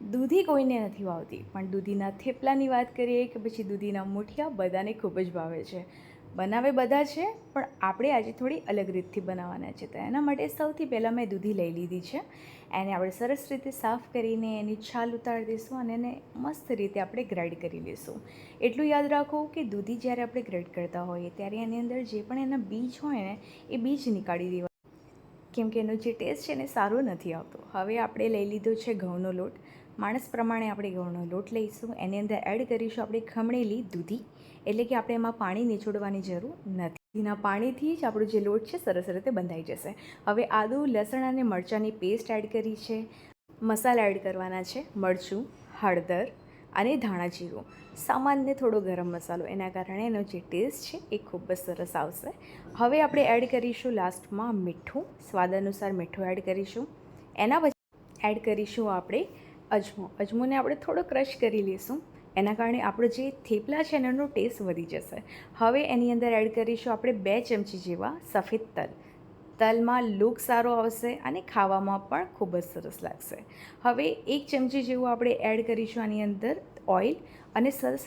દૂધી કોઈને નથી ભાવતી. પણ દૂધીના થેપલાની વાત કરીએ કે પછી દૂધીના મૂઠિયા બધાને ખૂબ જ ભાવે છે. બનાવે બધા છે, પણ આપણે આજે થોડી અલગ રીતથી બનાવવાના છે. તો એના માટે સૌથી પહેલાં મેં દૂધી લઈ લીધી છે. એને આપણે સરસ રીતે સાફ કરીને એની છાલ ઉતારી દઈશું અને એને મસ્ત રીતે આપણે ગ્રાઇડ કરી લઈશું. એટલું યાદ રાખો કે દૂધી જ્યારે આપણે ગ્રાઇડ કરતા હોઈએ ત્યારે એની અંદર જે પણ એના બીજ હોય ને, એ બીજ નીકાળી દેવા. કેમ કે એનો જે ટેસ્ટ છે એને સારો નથી આવતો. હવે આપણે લઈ લીધો છે ઘઉંનો લોટ. માણસ પ્રમાણે આપણે ઘઉંનો લોટ લઈશું, એની અંદર એડ કરીશું આપણે ખમણેલી દૂધી, એટલે કે આપણે એમાં પાણી નિચોડવાની જરૂર નથી. દૂધીના પાણીથી જ આપણો જે લોટ છે સરસ રીતે બંધાઈ જશે. હવે આદું, લસણ અને મરચાંની પેસ્ટ એડ કરી છે, મસાલા એડ કરવાના છે, મરચું, હળદર અને ધાણા જીરું. સામાન્ય થોડો ગરમ મસાલો, એના કારણે એનો જે ટેસ્ટ છે એ ખૂબ જ સરસ આવશે. હવે આપણે એડ કરીશું લાસ્ટમાં મીઠું, સ્વાદ અનુસાર મીઠું એડ કરીશું. એના પછી એડ કરીશું આપણે અજમો. અજમોને આપણે થોડો ક્રશ કરી લઈશું. એના કારણે આપણો જે થેપલા છે એનો ટેસ્ટ વધી જશે. હવે એની અંદર એડ કરીશું આપણે બે ચમચી જેવા સફેદ તલ. તલમાં લુક સારો આવશે અને ખાવામાં પણ ખૂબ જ સરસ લાગશે. હવે એક ચમચી જેવું આપણે એડ કરીશું આની અંદર ઓઇલ અને સરસ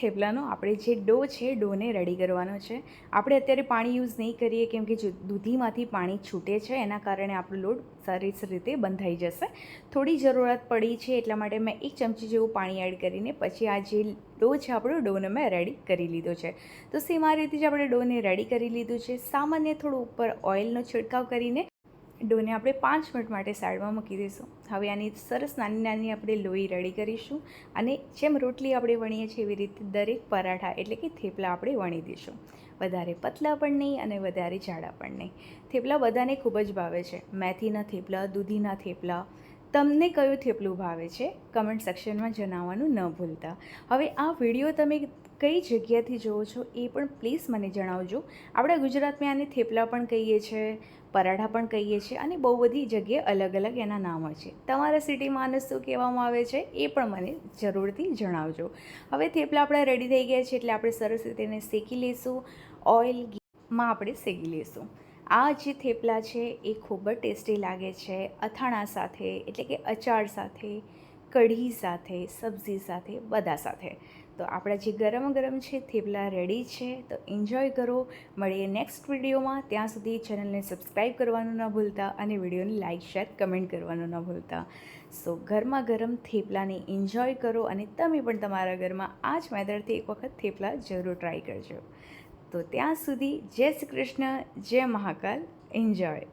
થેપલાનો આપણે જે ડો છે, ડોને રેડી કરવાનો છે. આપણે અત્યારે પાણી યુઝ નહીં કરીએ કેમ કે દૂધીમાંથી પાણી છૂટે છે, એના કારણે આપણો લોટ સરસ રીતે બંધાઈ જશે. થોડી જરૂરત પડી છે એટલા માટે મેં એક ચમચી જેવું પાણી એડ કરીને પછી આ જે ડો છે, આપણો ડોને મેં રેડી કરી લીધો છે. તો સેમ આ રીતે જ આપણે ડોને રેડી કરી લીધું છે. સામાન્ય થોડું ઉપર ઓઇલનો છિડકાવ કરીને ડોને આપણે પાંચ મિનિટ માટે સાઈડમાં મૂકી દઈશું. હવે આની સરસ નાની નાની આપણે લોહી રેડી કરીશું અને જેમ રોટલી આપણે વણીએ છીએ એવી રીતે દરેક પરાઠા એટલે કે થેપલા આપણે વણી દઈશું. વધારે પતલા પણ નહીં અને વધારે જાડા પણ નહીં. થેપલા બધાને ખૂબ જ ભાવે છે. મેથીના થેપલા, દૂધીના થેપલા તમને કયું થેપલું ભાવે છે? કમેન્ટ સેક્શનમાં જણાવવાનું ન ભૂલતા. હવે આ વીડિયો તમે કઈ જગ્યાથી જુઓ છો એ પણ પ્લીઝ મને જણાવજો. આપણા ગુજરાતમાં આને થેપલા પણ કહીએ છીએ પરાઠા પણ કહીએ છીએ અને બહુ બધી જગ્યાએ અલગ અલગ એના નામ છે. તમારા સિટીમાં આને શું કહેવામાં આવે છે એ પણ મને જરૂરથી જણાવજો. હવે થેપલા આપણા રેડી થઈ ગયા છે એટલે આપણે સરસ રીતે એને શેકી લઈશું. ઓઇલમાં આપણે શેકી લઈશું. આ જે થેપલા છે એ ખૂબ જ ટેસ્ટી લાગે છે, અથાણા સાથે, એટલે કે અચાર સાથે, કઢી સાથે, સબ્જી સાથે, બધા સાથે. તો આપણા જે ગરમ ગરમ છે થેપલા રેડી છે, તો એન્જોય કરો. મળીએ નેક્સ્ટ વિડીયોમાં. ત્યાં સુધી ચેનલને સબસ્ક્રાઈબ કરવાનું ન ભૂલતા અને વિડીયોને લાઇક શેર કમેન્ટ કરવાનું ન ભૂલતા. સો ગરમા ગરમ થેપલાને એન્જોય કરો અને તમે પણ તમારા ઘરમાં આ જ મેથડથી એક વખત થેપલા જરૂર ટ્રાય કરજો. તો ત્યાં સુધી જય શ્રી કૃષ્ણ જય મહાકાલ એન્જોય